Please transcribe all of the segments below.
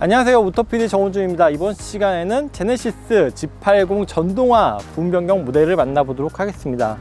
안녕하세요. 오토피디 정우주입니다. 이번 시간에는 제네시스 G80 전동화 부분 변경 모델을 만나보도록 하겠습니다.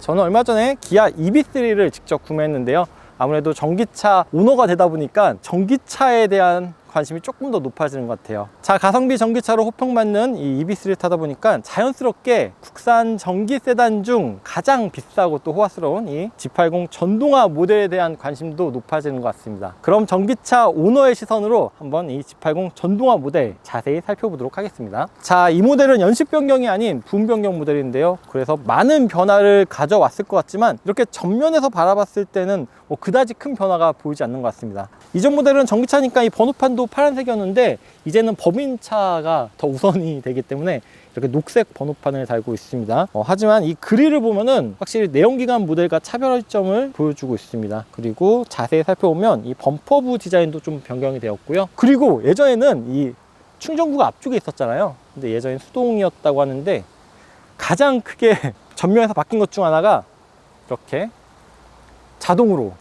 저는 얼마 전에 기아 EV3를 직접 구매했는데요. 아무래도 전기차 오너가 되다 보니까 전기차에 대한 관심이 조금 더 높아지는 것 같아요. 자, 가성비 전기차로 호평받는 이 EV3를 타다 보니까 자연스럽게 국산 전기 세단 중 가장 비싸고 또 호화스러운 이 G80 전동화 모델에 대한 관심도 높아지는 것 같습니다. 그럼 전기차 오너의 시선으로 한번 이 G80 전동화 모델 자세히 살펴보도록 하겠습니다. 자, 이 모델은 연식 변경이 아닌 부분 변경 모델인데요. 그래서 많은 변화를 가져왔을 것 같지만 이렇게 전면에서 바라봤을 때는 뭐 그다지 큰 변화가 보이지 않는 것 같습니다. 이전 모델은 전기차니까 이 번호판도 파란색이었는데 이제는 법인차가 더 우선이 되기 때문에 이렇게 녹색 번호판을 달고 있습니다. 어, 하지만 이 그릴을 보면은 확실히 내연기관 모델과 차별점을 보여주고 있습니다. 그리고 자세히 살펴보면 이 범퍼부 디자인도 좀 변경이 되었고요. 그리고 예전에는 이 충전구가 앞쪽에 있었잖아요. 근데 예전엔 수동이었다고 하는데 가장 크게 전면에서 바뀐 것 중 하나가 이렇게 자동으로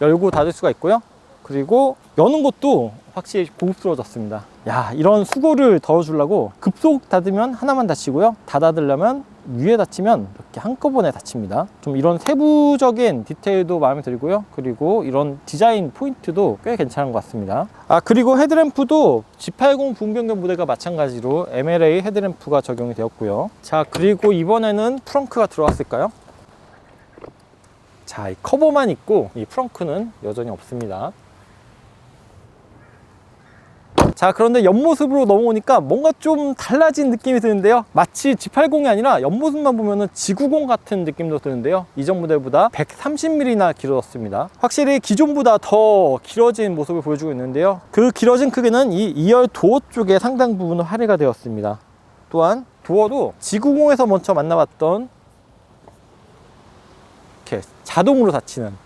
열고 닫을 수가 있고요. 그리고 여는 것도 확실히 고급스러워졌습니다. 야, 이런 수고를 덜어주려고 급속 닫으면 하나만 닫히고요. 다 닫으려면 위에 닫히면 이렇게 한꺼번에 닫힙니다. 좀 이런 세부적인 디테일도 마음에 들고요. 그리고 이런 디자인 포인트도 꽤 괜찮은 것 같습니다. 아, 그리고 헤드램프도 G80 분변경 모델과 마찬가지로 MLA 헤드램프가 적용이 되었고요. 자, 그리고 이번에는 프렁크가 들어왔을까요? 자, 이 커버만 있고 이 프렁크는 여전히 없습니다. 자, 그런데 옆모습으로 넘어오니까 뭔가 좀 달라진 느낌이 드는데요. 마치 G80이 아니라 옆모습만 보면은 G90 같은 느낌도 드는데요. 이전 모델보다 130mm나 길어졌습니다. 확실히 기존보다 더 길어진 모습을 보여주고 있는데요. 그 길어진 크기는 이 2열 도어 쪽에 상당 부분 할애가 되었습니다. 또한 도어도 G90에서 먼저 만나봤던 이렇게 자동으로 닫히는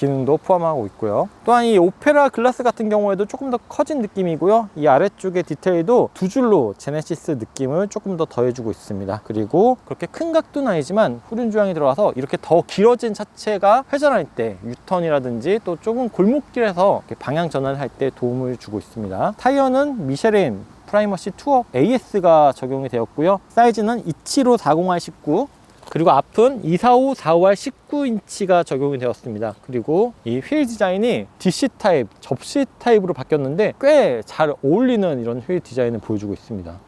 기능도 포함하고 있고요. 또한 이 오페라 글라스 같은 경우에도 조금 더 커진 느낌이고요. 이 아래쪽의 디테일도 두 줄로 제네시스 느낌을 조금 더 더해주고 있습니다. 그리고 그렇게 큰 각도는 아니지만 후륜 조향이 들어와서 이렇게 더 길어진 차체가 회전할 때 유턴이라든지 또 조금 골목길에서 방향 전환할 때 도움을 주고 있습니다. 타이어는 미쉐린 프라이머시 투어 AS가 적용이 되었고요. 사이즈는 27540R19 그리고 앞은 245, 45R 19인치가 적용이 되었습니다. 그리고 이 휠 디자인이 DC 타입, 접시 타입으로 바뀌었는데 꽤 잘 어울리는 이런 휠 디자인을 보여주고 있습니다.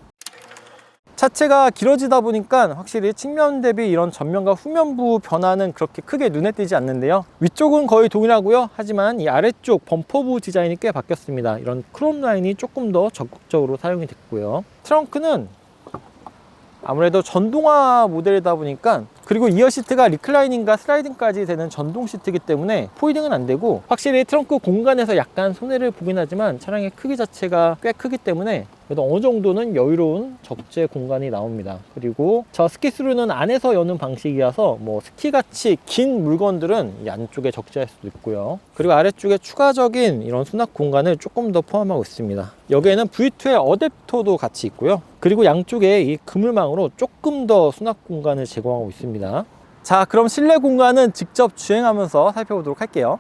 차체가 길어지다 보니까 확실히 측면 대비 이런 전면과 후면부 변화는 그렇게 크게 눈에 띄지 않는데요. 위쪽은 거의 동일하고요. 하지만 이 아래쪽 범퍼부 디자인이 꽤 바뀌었습니다. 이런 크롬 라인이 조금 더 적극적으로 사용이 됐고요. 트렁크는 아무래도 전동화 모델이다 보니까 그리고 이어 시트가 리클라이닝과 슬라이딩까지 되는 전동 시트이기 때문에 포이딩은 안 되고 확실히 트렁크 공간에서 약간 손해를 보긴 하지만 차량의 크기 자체가 꽤 크기 때문에 그래도 어느 정도는 여유로운 적재 공간이 나옵니다. 그리고 저 스키스루는 안에서 여는 방식이라서 뭐 스키같이 긴 물건들은 이 안쪽에 적재할 수도 있고요. 그리고 아래쪽에 추가적인 이런 수납 공간을 조금 더 포함하고 있습니다. 여기에는 V2의 어댑터도 같이 있고요. 그리고 양쪽에 이 그물망으로 조금 더 수납 공간을 제공하고 있습니다. 자, 그럼 실내 공간은 직접 주행하면서 살펴보도록 할게요.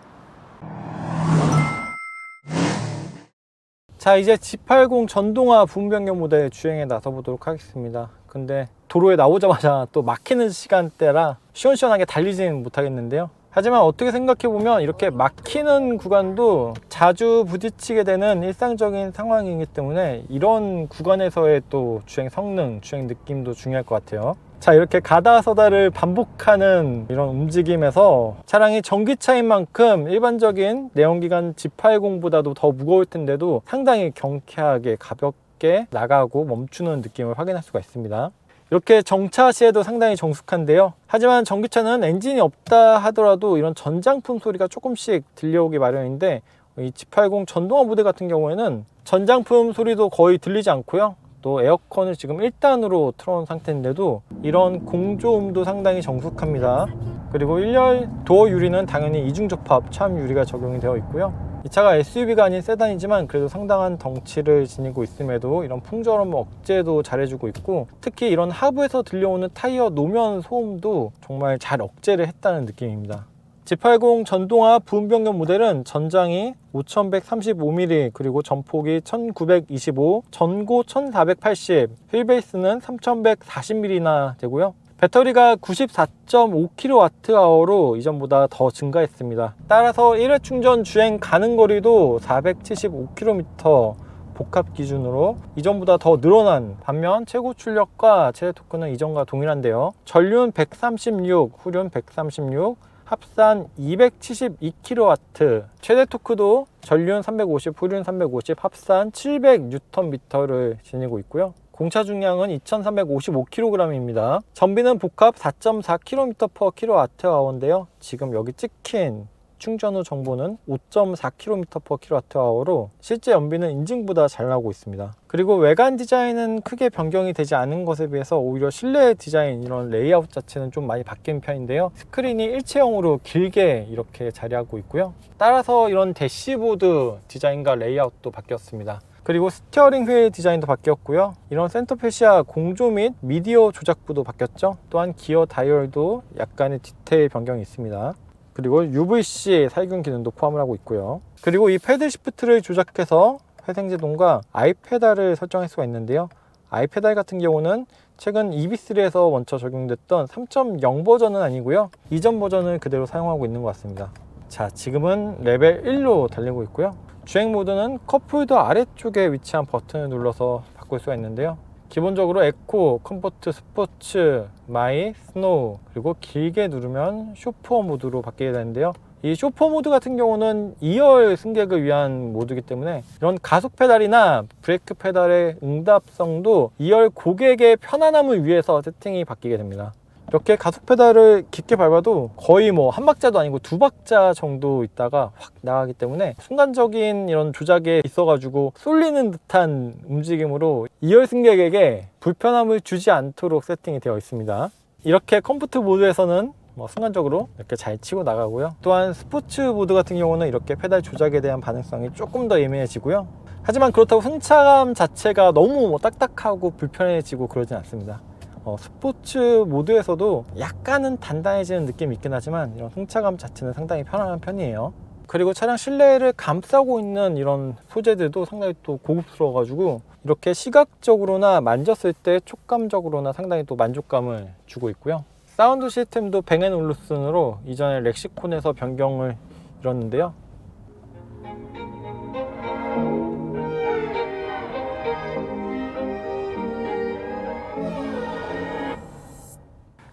자 이제 G80 전동화 부분 변경 모델 주행에 나서 보도록 하겠습니다. 근데 도로에 나오자마자 또 막히는 시간대라 시원시원하게 달리지는 못하겠는데요. 하지만 어떻게 생각해보면 이렇게 막히는 구간도 자주 부딪히게 되는 일상적인 상황이기 때문에 이런 구간에서의 또 주행 성능, 주행 느낌도 중요할 것 같아요 자 이렇게 가다 서다를 반복하는 이런 움직임에서 차량이 전기차인 만큼 일반적인 내연기관 G80보다도 더 무거울 텐데도 상당히 경쾌하게 가볍게 나가고 멈추는 느낌을 확인할 수가 있습니다. 이렇게 정차 시에도 상당히 정숙한데요. 하지만 전기차는 엔진이 없다 하더라도 이런 전장품 소리가 조금씩 들려오기 마련인데 이 G80 전동화 모델 같은 경우에는 전장품 소리도 거의 들리지 않고요 또 에어컨을 지금 1단으로 틀어놓은 상태인데도 이런 공조음도 상당히 정숙합니다 그리고 1열 도어 유리는 당연히 이중 접합 참 유리가 적용이 되어 있고요. 이 차가 SUV가 아닌 세단이지만 그래도 상당한 덩치를 지니고 있음에도 이런 풍절음 억제도 잘해주고 있고 특히 이런 하부에서 들려오는 타이어 노면 소음도 정말 잘 억제를 했다는 느낌입니다. G80 전동화 부음 변경 모델은 전장이 5135mm 그리고 전폭이 1925, 전고 1480, 휠베이스는 3140mm나 되고요. 배터리가 94.5kWh로 이전보다 더 증가했습니다. 따라서 1회 충전 주행 가능 거리도 475km 복합 기준으로 이전보다 더 늘어난 반면 최고 출력과 최대 토크는 이전과 동일한데요. 전륜 136, 후륜 136, 합산 272kW, 최대 토크도 전륜 350, 후륜 350, 합산 700Nm를 지니고 있고요. 공차 중량은 2355kg입니다. 전비는 복합 4.4km/kWh인데요. 지금 여기 찍힌 충전 후 정보는 5.4km/kWh로 실제 연비는 인증보다 잘 나오고 있습니다. 그리고 외관 디자인은 크게 변경이 되지 않은 것에 비해서 오히려 실내 디자인 이런 레이아웃 자체는 좀 많이 바뀐 편인데요. 스크린이 일체형으로 길게 이렇게 자리하고 있고요. 따라서 이런 대시보드 디자인과 레이아웃도 바뀌었습니다. 그리고 스티어링 휠 디자인도 바뀌었고요. 이런 센터페시아 공조 및 미디어 조작부도 바뀌었죠. 또한 기어 다이얼도 약간의 디테일 변경이 있습니다. 그리고 UVC 살균 기능도 포함을 하고 있고요. 그리고 이 패들 시프트를 조작해서 회생제동과 아이페달을 설정할 수가 있는데요. 아이페달 같은 경우는 최근 EB3에서 먼저 적용됐던 3.0 버전은 아니고요. 이전 버전을 그대로 사용하고 있는 것 같습니다. 자, 지금은 레벨 1로 달리고 있고요. 주행 모드는 컵홀더 아래쪽에 위치한 버튼을 눌러서 바꿀 수가 있는데요. 기본적으로 에코, 컴포트, 스포츠, 마이, 스노우 그리고 길게 누르면 쇼퍼 모드로 바뀌게 되는데요. 이 쇼퍼 모드 같은 경우는 2열 승객을 위한 모드이기 때문에 이런 가속 페달이나 브레이크 페달의 응답성도 2열 고객의 편안함을 위해서 세팅이 바뀌게 됩니다. 이렇게 가속 페달을 깊게 밟아도 거의 뭐 한 박자도 아니고 두 박자 정도 있다가 확 나가기 때문에 순간적인 이런 조작에 있어가지고 쏠리는 듯한 움직임으로 2열 승객에게 불편함을 주지 않도록 세팅이 되어 있습니다. 이렇게 컴포트 모드에서는 뭐 순간적으로 이렇게 잘 치고 나가고요. 또한 스포츠 모드 같은 경우는 이렇게 페달 조작에 대한 반응성이 조금 더 예민해지고요. 하지만 그렇다고 승차감 자체가 너무 뭐 딱딱하고 불편해지고 그러진 않습니다. 어, 스포츠 모드에서도 약간은 단단해지는 느낌이 있긴 하지만 이런 승차감 자체는 상당히 편안한 편이에요. 그리고 차량 실내를 감싸고 있는 이런 소재들도 상당히 또 고급스러워 가지고 이렇게 시각적으로나 만졌을 때 촉감적으로나 상당히 또 만족감을 주고 있고요. 사운드 시스템도 뱅앤올루슨으로 이전에 렉시콘에서 변경을 이뤘는데요.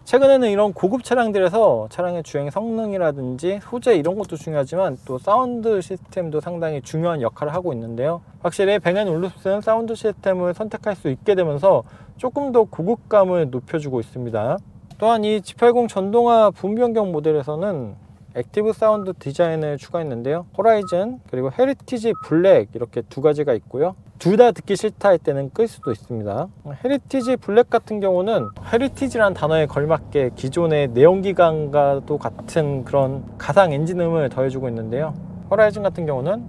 최근에는 이런 고급 차량들에서 차량의 주행 성능이라든지 소재 이런 것도 중요하지만 또 사운드 시스템도 상당히 중요한 역할을 하고 있는데요. 확실히 뱅앤올루슨 사운드 시스템을 선택할 수 있게 되면서 조금 더 고급감을 높여주고 있습니다. 또한 이 G80 전동화 붐 변경 모델에서는 액티브 사운드 디자인을 추가했는데요. 호라이즌 그리고 헤리티지 블랙 이렇게 두 가지가 있고요. 둘 다 듣기 싫다 할 때는 끌 수도 있습니다. 헤리티지 블랙 같은 경우는 헤리티지란 단어에 걸맞게 기존의 내연기관과도 같은 그런 가상 엔진음을 더해주고 있는데요. 호라이즌 같은 경우는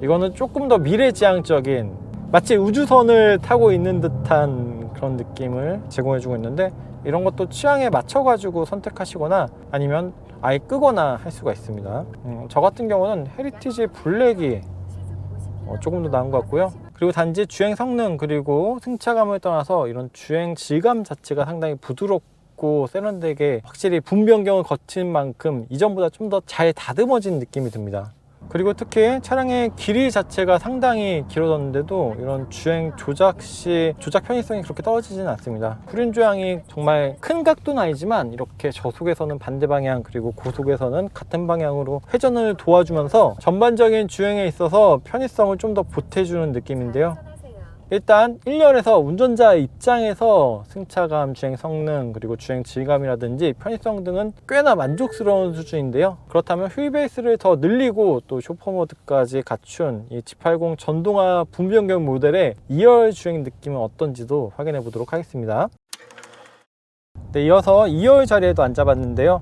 이거는 조금 더 미래지향적인 마치 우주선을 타고 있는 듯한 그런 느낌을 제공해주고 있는데 이런 것도 취향에 맞춰 가지고 선택하시거나 아니면 아예 끄거나 할 수가 있습니다. 음, 저 같은 경우는 헤리티지 블랙이 어, 조금 더 나은 것 같고요. 그리고 단지 주행 성능 그리고 승차감을 떠나서 이런 주행 질감 자체가 상당히 부드럽고 세련되게 확실히 분 변경을 거친 만큼 이전보다 좀 더 잘 다듬어진 느낌이 듭니다. 그리고 특히 차량의 길이 자체가 상당히 길어졌는데도 이런 주행 조작 시 조작 편의성이 그렇게 떨어지지는 않습니다. 후륜 조향이 정말 큰 각도는 아니지만 이렇게 저속에서는 반대 방향 그리고 고속에서는 같은 방향으로 회전을 도와주면서 전반적인 주행에 있어서 편의성을 좀 더 보태주는 느낌인데요. 일단 1년에서 운전자 입장에서 승차감, 주행 성능, 그리고 주행 질감이라든지 편의성 등은 꽤나 만족스러운 수준인데요. 그렇다면 휠 베이스를 더 늘리고 또 쇼퍼 모드까지 갖춘 이 G80 전동화 분변경 모델의 2열 주행 느낌은 어떤지도 확인해 보도록 하겠습니다. 네, 이어서 2열 자리에도 앉아봤는데요.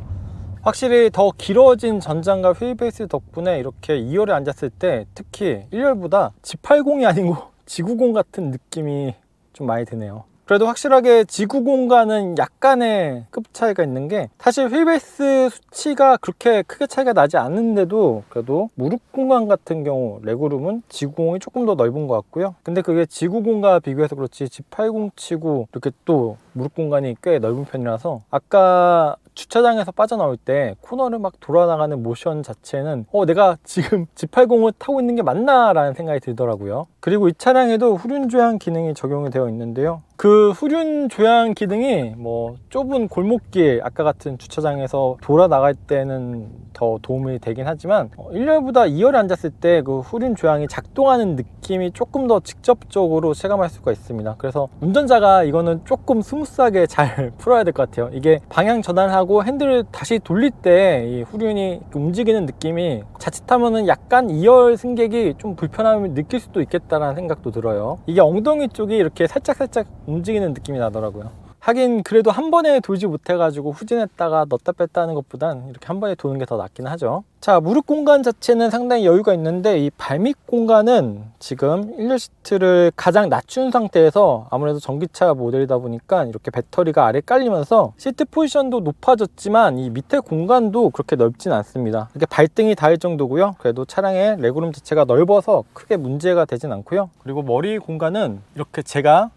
확실히 더 길어진 전장과 휠 베이스 덕분에 이렇게 2열에 앉았을 때 특히 1열보다 G80이 아니고 G90 같은 느낌이 좀 많이 드네요. 그래도 확실하게 G90과는 약간의 급 차이가 있는 게 사실 휠베이스 수치가 그렇게 크게 차이가 나지 않는데도 그래도 무릎 공간 같은 경우 레그룸은 G90이 조금 더 넓은 것 같고요. 근데 그게 G90과 비교해서 그렇지 G80 치고 이렇게 또 무릎 공간이 꽤 넓은 편이라서 아까 주차장에서 빠져나올 때 코너를 막 돌아나가는 모션 자체는 어 내가 지금 G80을 타고 있는 게 맞나 라는 생각이 들더라고요. 그리고 이 차량에도 후륜 조향 기능이 적용이 되어 있는데요. 그 후륜 조향 기능이 뭐 좁은 골목길 아까 같은 주차장에서 돌아 나갈 때는 더 도움이 되긴 하지만 1열보다 2열에 앉았을 때 그 후륜 조향이 작동하는 느낌이 조금 더 직접적으로 체감할 수가 있습니다. 그래서 운전자가 이거는 조금 스무스하게 잘 풀어야 될 것 같아요. 이게 방향 전환하고 핸들을 다시 돌릴 때이 후륜이 움직이는 느낌이 자칫하면은 약간 2열 승객이 좀 불편함을 느낄 수도 있겠다라는 생각도 들어요. 이게 엉덩이 쪽이 이렇게 살짝살짝 움직이는 느낌이 나더라고요 하긴 그래도 한 번에 돌지 못해가지고 후진했다가 넣었다 뺐다 하는 것보단 이렇게 한 번에 도는 게 더 낫긴 하죠. 자 무릎 공간 자체는 상당히 여유가 있는데 이 발밑 공간은 지금 1열 시트를 가장 낮춘 상태에서 아무래도 전기차 모델이다 보니까 이렇게 배터리가 아래 깔리면서 시트 포지션도 높아졌지만 이 밑에 공간도 그렇게 넓진 않습니다. 이렇게 발등이 닿을 정도고요. 그래도 차량의 레그룸 자체가 넓어서 크게 문제가 되진 않고요. 그리고 머리 공간은 이렇게 제가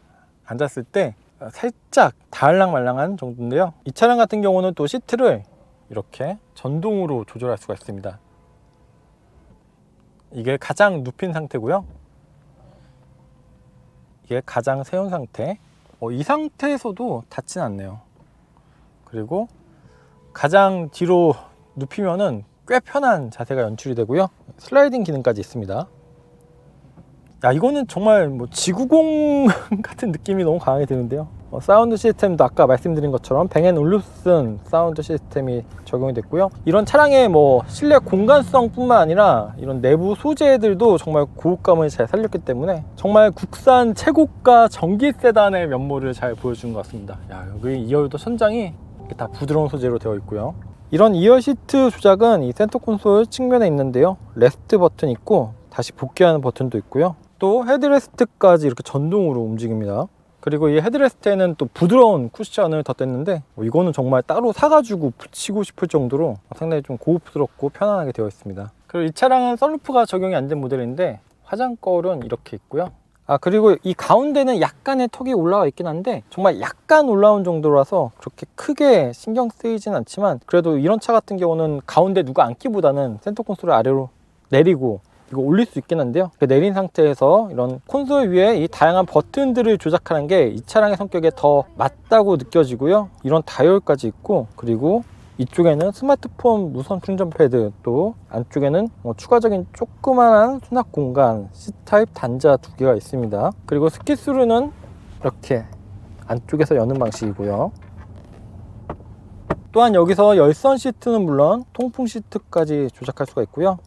앉았을 때 살짝 다알랑말랑한 정도인데요. 이 차량 같은 경우는 또 시트를 이렇게 전동으로 조절할 수가 있습니다. 이게 가장 눕힌 상태고요. 이게 가장 세운 상태. 어, 이 상태에서도 닿진 않네요. 그리고 가장 뒤로 눕히면은 꽤 편한 자세가 연출이 되고요. 슬라이딩 기능까지 있습니다 야 이거는 정말 뭐 지구공 같은 느낌이 너무 강하게 드는데요. 어, 사운드 시스템도 아까 말씀드린 것처럼 뱅앤올루슨 사운드 시스템이 적용이 됐고요. 이런 차량의 뭐 실내 공간성 뿐만 아니라 이런 내부 소재들도 정말 고급감을 잘 살렸기 때문에 정말 국산 최고가 전기 세단의 면모를 잘 보여준 것 같습니다. 야 여기 2열도 천장이 다 부드러운 소재로 되어 있고요. 이런 2열 시트 조작은 이 센터 콘솔 측면에 있는데요. 레스트 버튼 있고 다시 복귀하는 버튼도 있고요 또 헤드레스트까지 이렇게 전동으로 움직입니다. 그리고 이 헤드레스트에는 또 부드러운 쿠션을 덧댔는데 뭐 이거는 정말 따로 사가지고 붙이고 싶을 정도로 상당히 좀 고급스럽고 편안하게 되어 있습니다. 그리고 이 차량은 썬루프가 적용이 안 된 모델인데 화장거울은 이렇게 있고요. 아 그리고 이 가운데는 약간의 턱이 올라와 있긴 한데 정말 약간 올라온 정도라서 그렇게 크게 신경 쓰이진 않지만 그래도 이런 차 같은 경우는 가운데 누가 앉기보다는 센터 콘솔을 아래로 내리고 이거 올릴 수 있긴 한데요. 내린 상태에서 이런 콘솔 위에 이 다양한 버튼들을 조작하는 게 이 차량의 성격에 더 맞다고 느껴지고요. 이런 다이얼까지 있고 그리고 이쪽에는 스마트폰 무선 충전 패드 또 안쪽에는 뭐 추가적인 조그만한 수납 공간 C타입 단자 두 개가 있습니다. 그리고 스키스루는 이렇게 안쪽에서 여는 방식이고요. 또한 여기서 열선 시트는 물론 통풍 시트까지 조작할 수가 있고요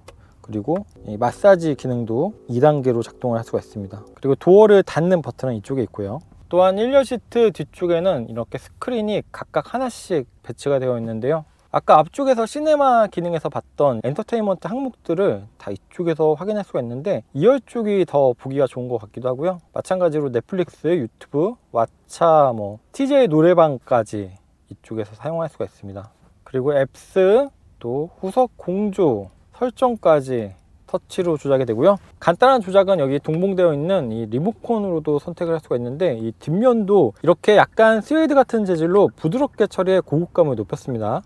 그리고 이 마사지 기능도 2단계로 작동을 할 수가 있습니다. 그리고 도어를 닫는 버튼은 이쪽에 있고요. 또한 1열 시트 뒤쪽에는 이렇게 스크린이 각각 하나씩 배치가 되어 있는데요. 아까 앞쪽에서 시네마 기능에서 봤던 엔터테인먼트 항목들을 다 이쪽에서 확인할 수가 있는데 2열 쪽이 더 보기가 좋은 것 같기도 하고요. 마찬가지로 넷플릭스, 유튜브, 왓챠, 뭐 TJ 노래방까지 이쪽에서 사용할 수가 있습니다. 그리고 앱스, 또 후석 공조, 설정까지 터치로 조작이 되고요. 간단한 조작은 여기 동봉되어 있는 이 리모컨으로도 선택을 할 수가 있는데 이 뒷면도 이렇게 약간 스웨이드 같은 재질로 부드럽게 처리해 고급감을 높였습니다.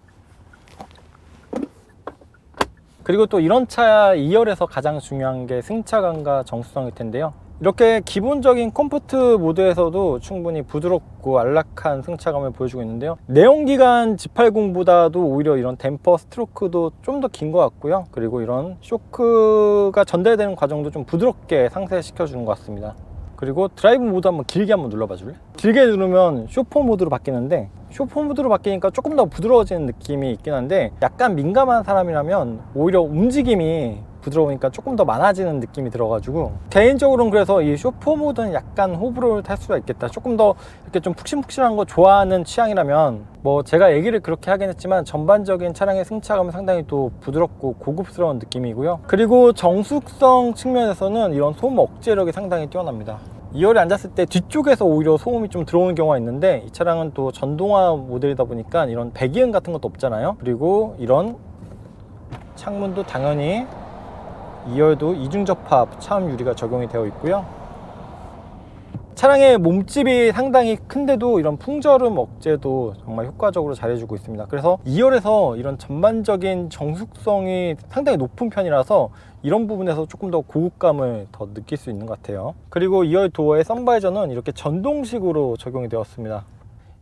그리고 또 이런 차 2열에서 가장 중요한 게 승차감과 정수성일 텐데요 이렇게 기본적인 컴포트 모드에서도 충분히 부드럽고 안락한 승차감을 보여주고 있는데요. 내연기관 G80보다도 오히려 이런 댐퍼 스트로크도 좀 더 긴 것 같고요. 그리고 이런 쇼크가 전달되는 과정도 좀 부드럽게 상쇄시켜 주는 것 같습니다. 그리고 드라이브 모드 한번 길게 한번 눌러봐 줄래? 길게 누르면 쇼퍼 모드로 바뀌는데 쇼퍼 모드로 바뀌니까 조금 더 부드러워지는 느낌이 있긴 한데 약간 민감한 사람이라면 오히려 움직임이 부드러우니까 조금 더 많아지는 느낌이 들어가지고 개인적으로는 그래서 이 쇼포 모드는 약간 호불호를 탈 수가 있겠다. 조금 더 이렇게 좀 푹신푹신한 거 좋아하는 취향이라면 뭐 제가 얘기를 그렇게 하긴 했지만 전반적인 차량의 승차감은 상당히 또 부드럽고 고급스러운 느낌이고요. 그리고 정숙성 측면에서는 이런 소음 억제력이 상당히 뛰어납니다. 2열에 앉았을 때 뒤쪽에서 오히려 소음이 좀 들어오는 경우가 있는데 이 차량은 또 전동화 모델이다 보니까 이런 배기음 같은 것도 없잖아요. 그리고 이런 창문도 당연히 2열도 이중접합 차음 유리가 적용이 되어 있고요 차량의 몸집이 상당히 큰데도 이런 풍절음 억제도 정말 효과적으로 잘해주고 있습니다. 그래서 2열에서 이런 전반적인 정숙성이 상당히 높은 편이라서 이런 부분에서 조금 더 고급감을 더 느낄 수 있는 것 같아요. 그리고 2열 도어의 선바이저는 이렇게 전동식으로 적용이 되었습니다.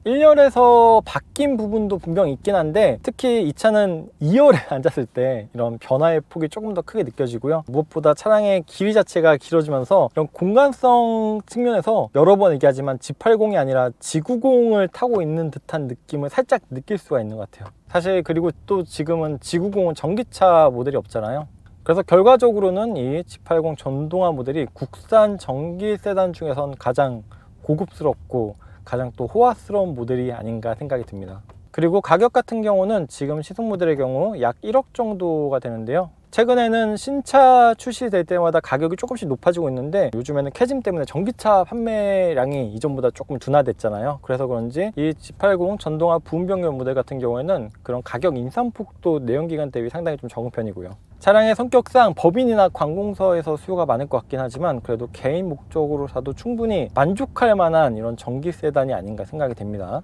1열에서 바뀐 부분도 분명 있긴 한데 특히 이 차는 2열에 앉았을 때 이런 변화의 폭이 조금 더 크게 느껴지고요. 무엇보다 차량의 길이 자체가 길어지면서 이런 공간성 측면에서 여러 번 얘기하지만 G80이 아니라 G90을 타고 있는 듯한 느낌을 살짝 느낄 수가 있는 것 같아요. 사실 그리고 또 지금은 G90은 전기차 모델이 없잖아요. 그래서 결과적으로는 이 G80 전동화 모델이 국산 전기 세단 중에선 가장 고급스럽고 가장 또 호화스러운 모델이 아닌가 생각이 듭니다. 그리고 가격 같은 경우는 지금 시속 모델의 경우 약 1억 정도가 되는데요. 최근에는 신차 출시될 때마다 가격이 조금씩 높아지고 있는데 요즘에는 캐짐 때문에 전기차 판매량이 이전보다 조금 둔화됐잖아요. 그래서 그런지 이 G80 전동화 부분 변경 모델 같은 경우에는 그런 가격 인상폭도 내연기관 대비 상당히 좀 적은 편이고요. 차량의 성격상 법인이나 관공서에서 수요가 많을 것 같긴 하지만 그래도 개인 목적으로 사도 충분히 만족할 만한 이런 전기 세단이 아닌가 생각이 됩니다.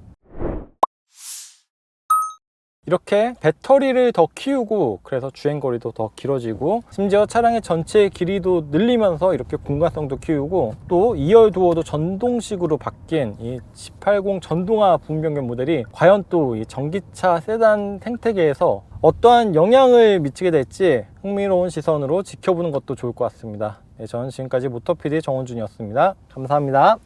이렇게 배터리를 더 키우고 그래서 주행거리도 더 길어지고 심지어 차량의 전체 길이도 늘리면서 이렇게 공간성도 키우고 또 2열 도어도 전동식으로 바뀐 이 G80 전동화 부분 변경 모델이 과연 또 이 전기차 세단 생태계에서 어떠한 영향을 미치게 될지 흥미로운 시선으로 지켜보는 것도 좋을 것 같습니다. 네, 저는 지금까지 모터PD 정원준이었습니다. 감사합니다.